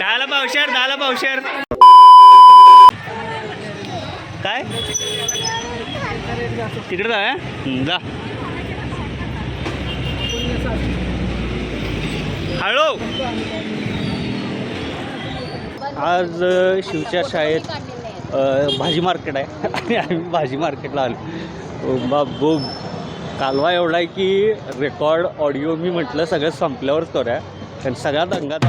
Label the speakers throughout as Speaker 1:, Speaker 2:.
Speaker 1: दहाला पावशर दहाला पावशर काय? तिकडे जा जा. हॅलो आज शिवच्या शाळेत भाजी मार्केट आहे. आणि आम्ही भाजी मार्केटला आलो. बाबो कालवा एवढा आहे की रेकॉर्ड ऑडिओ मी म्हटलं सगळं संपल्यावरच करूया. कारण सगळ्यात अंगात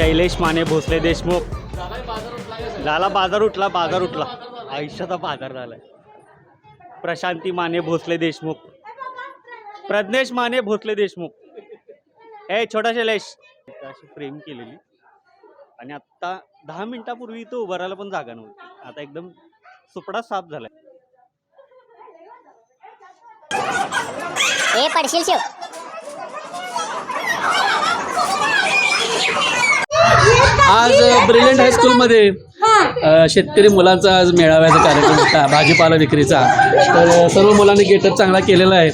Speaker 1: शैलेश माने भोसले देशमुख. झाला बाजार उठला बाजार उठला. आयुष्याचा बाजार झालाय. प्रशांती माने भोसले देशमुख. प्रज्ञेश माने भोसले देशमुख. ए छोटा शैलेश. अशी फ्रेम केलेली. आणि आत्ता दहा मिनिटापूर्वी तो उभारायला पण जागा नव्हती. आता एकदम सुपडा साफ झालाय.
Speaker 2: ए पडशील शिव.
Speaker 3: आज ब्रिलियंट हायस्कूलमध्ये शेतकरी मुलांचा आज मेळाव्याचा कार्यक्रम होता भाजीपाला विक्रीचा. तर सर्व मुलांनी गेटअप चांगला केलेला आहे.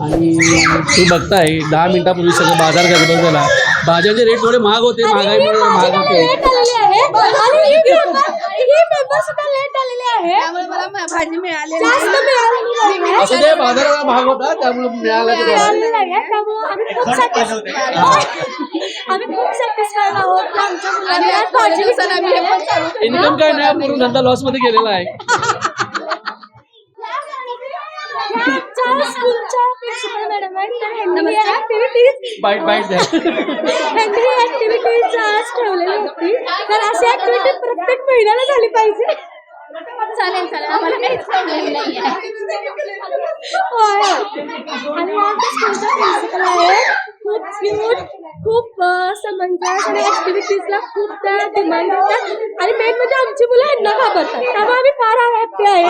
Speaker 3: आणि तुम्ही बघताय दहा मिनिटापूर्वी सगळं बाजार गडबड झाला. भाज्यांचे रेट थोडे महाग होते महागाईमुळे महाग होते.
Speaker 4: त्यामुळे मला मा- भाजी मिळाली आम्ही.
Speaker 3: इन्कम काय नाही पूर्ण धंदा लॉसमध्ये गेलेला आहे.
Speaker 4: आमच्या स्कूलच्या प्रिन्सिपल मॅडम आहेत तर ह्यांनी ऍक्टिव्हिटीज
Speaker 3: बाईट बाईट द्या.
Speaker 4: ह्यांनी ही ऍक्टिव्हिटीज आज ठेवलेली होती. तर अशी ऍक्टिव्हिटी प्रत्येक महिन्याला झाली पाहिजे. चालेल चालेल. आम्हाला काहीच प्रॉब्लेम नाही होय आणि आमच्या स्कूलच्या प्रिन्सिपल आहेत खूप क्यूट खूप अं, समंजस आणि ऍक्टिव्हिटीजला खूप त्या डिमांड देतात आणि मेन म्हणजे आमची मुलं ह्यांना घाबरतात. त्यामुळे आम्ही फार हॅप्पी आहे.